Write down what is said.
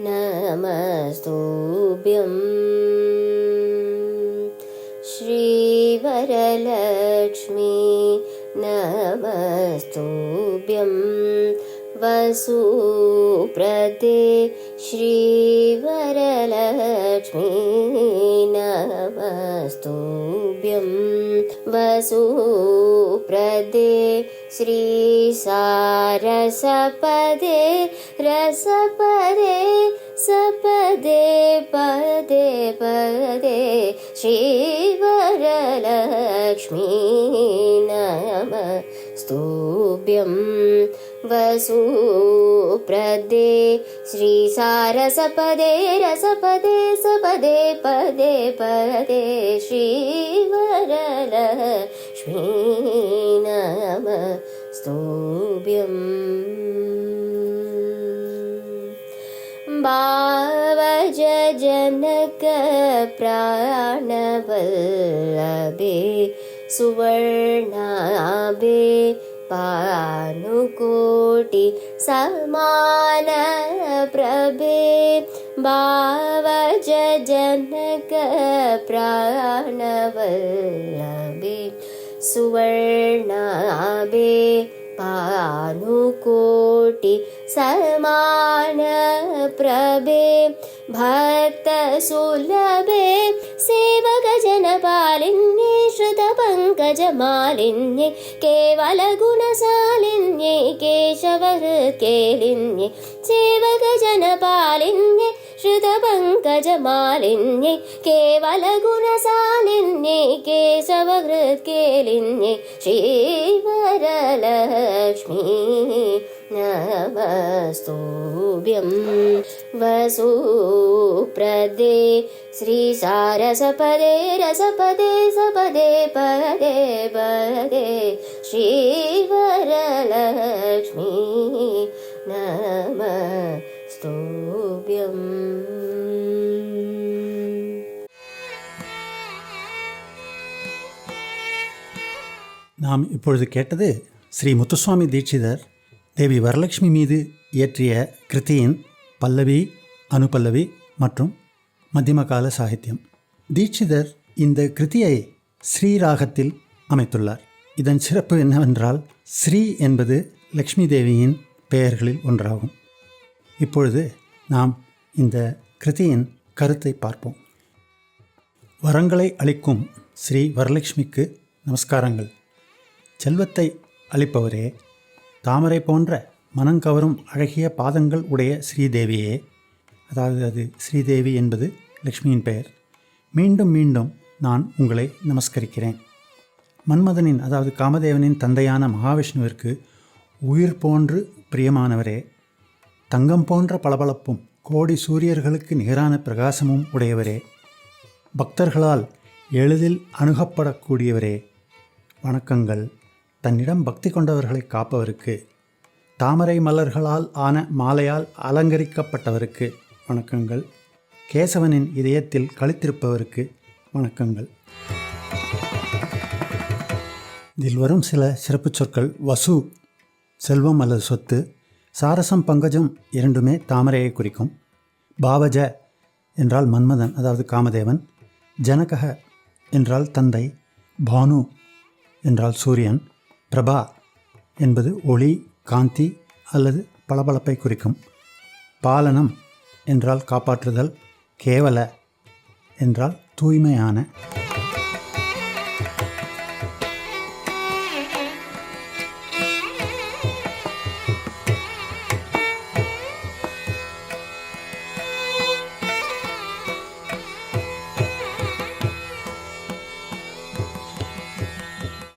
नमस्तुभ्यं। श्रीवरलक्ष्मी नमस्तुभ्यं। वसुप्रदे श्रीवरलक्ष्मी नमस्तुभ्यं। वसुप्रदे श्रीसारसपदे रसपदे सपदे पदे पदे श्रीवरलक्ष्मी नमस्तुभ्यं वसुप्रदे श्रीसारसपदे रसपदे सपदे पदे पदे श्रीवरलक्ष्मी ावजजनक जनकप्राणवल्लभे सुवर्णाभे पानुकोटि समानप्रभे भावज जनकप्राणवल्लभे सुवर्णाभे पानुकोटि समान प्रभे भक्तसुलभे सेवकजनपालिन्ये श्रुतपङ्कजमालिन्ये केवलगुणशालिन्ये केशवहृत्केलिन्ये सेवकजनपालिन्ये श्रुतपङ्कजमालिन्ये केवलगुणशालिन्ये केशवहृत्केलिन्ये श्रीवरलक्ष्मी नमस्तुभ्यं वसुप्रदे श्रीसारसपदे रसपदे सपदे पदे पदे श्रीवरलक्ष्मी नमस्तुभ्यम् நாம் இப்பொழுது கேட்டது ஸ்ரீ முத்துசுவாமி தீட்சிதர் தேவி வரலட்சுமி மீது இயற்றிய கிருத்தியின் பல்லவி அனுபல்லவி மற்றும் மத்தியமகால சாகித்யம். தீட்சிதர் இந்த கிருத்தியை ஸ்ரீராகத்தில் அமைத்துள்ளார். இதன் சிறப்பு என்னவென்றால் ஸ்ரீ என்பது லக்ஷ்மி தேவியின் பெயர்களில் ஒன்றாகும். இப்பொழுது நாம் இந்த கிருதியின் கருத்தை பார்ப்போம். வரங்களை அளிக்கும் ஸ்ரீ வரலட்சுமிக்கு நமஸ்காரங்கள். செல்வத்தை அளிப்பவரே தாமரை போன்ற மனங்கவரும் அழகிய பாதங்கள் உடைய ஸ்ரீதேவியே. அதாவது அது ஸ்ரீதேவி என்பது லக்ஷ்மியின் பெயர். மீண்டும் மீண்டும் நான் உங்களை நமஸ்கரிக்கிறேன். மன்மதனின் அதாவது காமதேவனின் தந்தையான மகாவிஷ்ணுவிற்கு உயிர் போன்று பிரியமானவரே. தங்கம் போன்ற பளபளப்பும் கோடி சூரியர்களுக்கு நிகரான பிரகாசமும் உடையவரே. பக்தர்களால் எளிதில் அணுகப்படக்கூடியவரே. வணக்கங்கள். தன்னிடம் பக்தி கொண்டவர்களை காப்பவருக்கு தாமரை மலர்களால் ஆன மாலையால் அலங்கரிக்கப்பட்டவருக்கு வணக்கங்கள். கேசவனின் இதயத்தில் கழித்திருப்பவருக்கு வணக்கங்கள். இதில் வரும் சில சிறப்புச் சொற்கள் வசு செல்வம் அல்லது சொத்து சாரசம் பங்கஜம் இரண்டுமே தாமரையை குறிக்கும். பாவஜ என்றால் மன்மதன் அதாவது காமதேவன். ஜனகக என்றால் தந்தை. பானு என்றால் சூரியன். பிரபா என்பது ஒளி காந்தி அல்லது பளபளப்பை குறிக்கும். பாலனம் என்றால் காப்பாற்றுதல் கேவல என்றால் தூய்மையான.